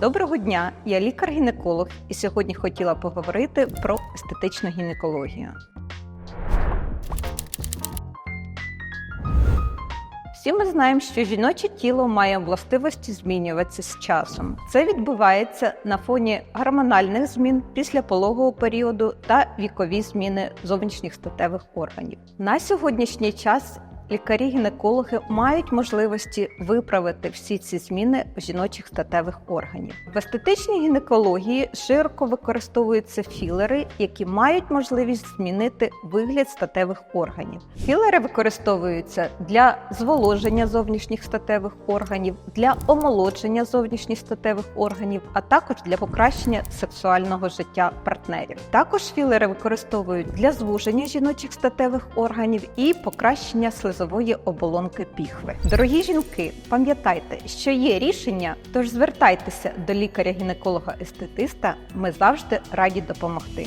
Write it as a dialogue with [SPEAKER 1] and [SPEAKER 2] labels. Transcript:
[SPEAKER 1] Доброго дня! Я лікар-гінеколог і сьогодні хотіла поговорити про естетичну гінекологію. Всі ми знаємо, що жіноче тіло має властивості змінюватися з часом. Це відбувається на фоні гормональних змін після пологового періоду та вікові зміни зовнішніх статевих органів. На сьогоднішній час лікарі-гінекологи мають можливості виправити всі ці зміни жіночих статевих органів. В естетичній гінекології широко використовуються філери, які мають можливість змінити вигляд статевих органів. Філери використовуються для зволоження зовнішніх статевих органів, для омолодження зовнішніх статевих органів, а також для покращення сексуального життя партнерів. Також філери використовують для звуження жіночих статевих органів і покращення слизової оболонки піхви. Дорогі жінки, пам'ятайте, що є рішення, тож звертайтеся до лікаря-гінеколога-естетиста. Ми завжди раді допомогти.